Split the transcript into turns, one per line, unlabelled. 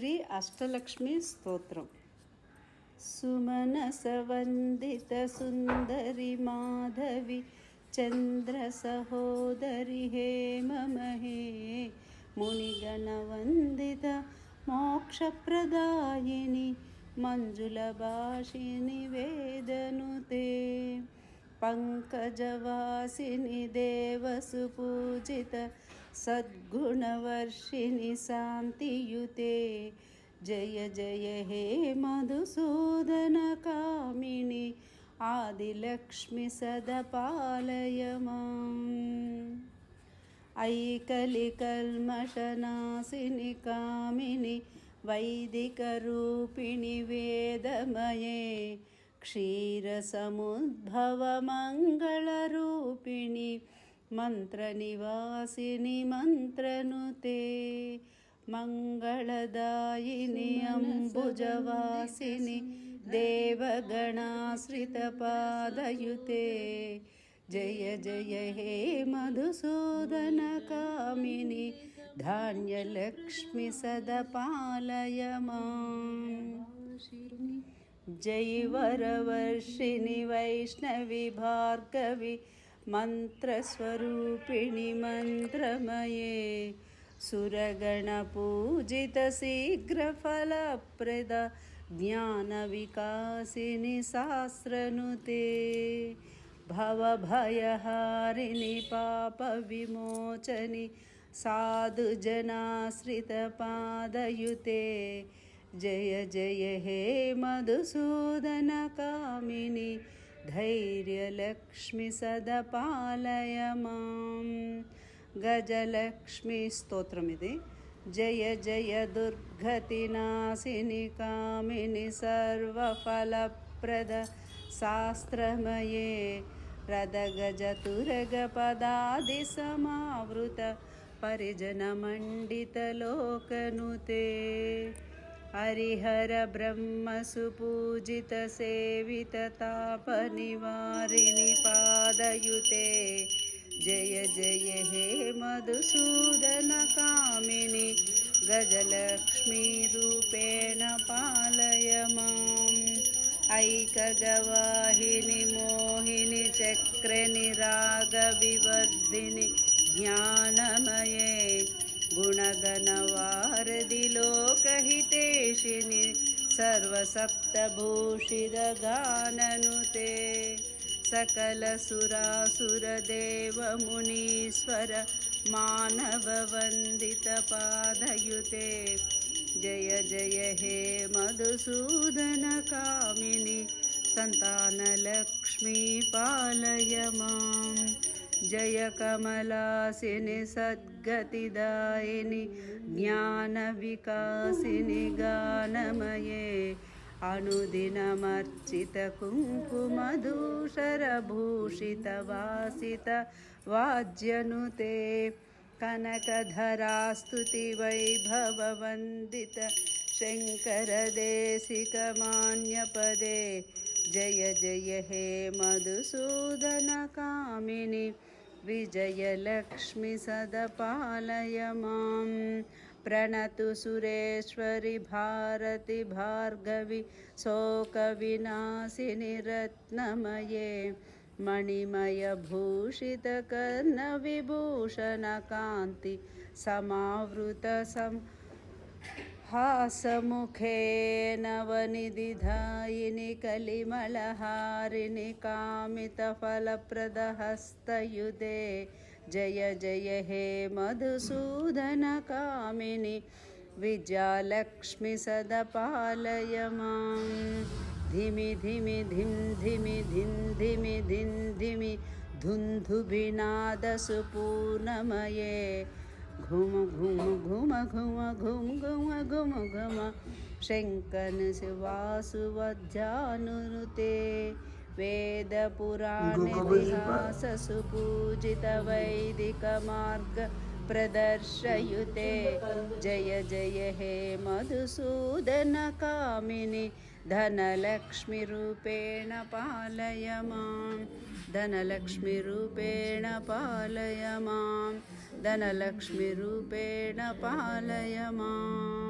శ్రీ అష్టలక్ష్మి స్తోత్రం. సుమనసవందిత సుందరి మాధవి చంద్ర సహోదరి హేమమహే మునిగణవందిత మోక్షప్రదాయిని మంజుల భాషిని వేదనుతే. పంకజవాసిని దేవసు పూజిత सद्गुणवर्षिणि शान्तियुते जय जय हे मधुसूदनकामिनि आदिलक्ष्मि सदपालय माम् ऐकलिकल्मषनाशिनि कामिनि वैदिकरूपिणि वेदमये क्षीरसमुद्भवमङ्गलरूपिणि मन्त्रनिवासिनि मन्त्रनुते मङ्गलदायिनि अम्बुजवासिनि देवगणाश्रितपादयुते जय जय हे मधुसूदनकामिनि धान्यलक्ष्मि सदपालय माम् जय वरवर्षिणि वैष्णवि भार्गवि मन्त्रस्वरूपिणि मन्त्रमये सुरगणपूजितशीघ्रफलप्रद ज्ञानविकासिनि शास्त्रनुते भवभयहारिणि पापविमोचनि साधुजनाश्रितपादयुते जय जय हे मधुसूदनकामिनि धैर्यलक्ष्मि सदपालय मां गजलक्ष्मीस्तोत्रमिति जय जय दुर्गतिनाशिनि कामिनि सर्वफलप्रद शास्त्रमये रदगजतुरगपदादिसमावृत परिजनमण्डितलोकनुते हरिहरब्रह्मसुपूजितसेविततापनिवारिणि पादयुते जय जय हे मधुसूदनकामिनि गजलक्ष्मीरूपेण पालय माम् ऐकगवाहिनि मोहिनि चक्रनिरागविवर्धिनि ज्ञानमये गुणगणवारदि लोकहितेशिनि सर्वसप्तभूषितगाननुते सकलसुरासुरदेवमुनीश्वर मानववन्दितपादयुते। जय जय हे मधुसूदनकामिनि सन्तानलक्ष्मी पालय मां जय कमलासिनि सद्गतिदायिनि ज्ञानविकासिनि गानमये अनुदिनमर्चितकुङ्कुमधूषरभूषितवासित वाज्यनुते कनकधरास्तुतिवैभववन्दित शङ्करदेशिकमान्यपदे जय जय हे मधुसूदनकामिनि विजयलक्ष्मि सदपालय मां प्रणतु सुरेश्वरि भारति भार्गवि शोकविनाशिनि रत्नमये। मणिमयभूषितकर्णविभूषणकान्ति समावृतसं हासमुखे नवनिधिधायिनि कलिमलहारिणि कामितफलप्रदहस्तयुधे जय जय हे मधुसूदनकामिनि विजयालक्ष्मि सदपालय मां धिमि धिमि धिं धिमि धिं धिमि धिं धिमि धुन्धुभिनादसुपूर्णमये घुम घुम घुम घुम घुम घुम घुम घुम शङ्कन शिवासुवध्यानुनुते वेदपुराणेतिहाससुपूजितवैदिकमार्ग प्रदर्शयुते जय जय हे मधुसूदन मधुसूदनकामिनि धनलक्ष्मीरूपेण पालय मां धनलक्ष्मीरूपेण पालय मां धनलक्ष्मीरूपेण पालय माम्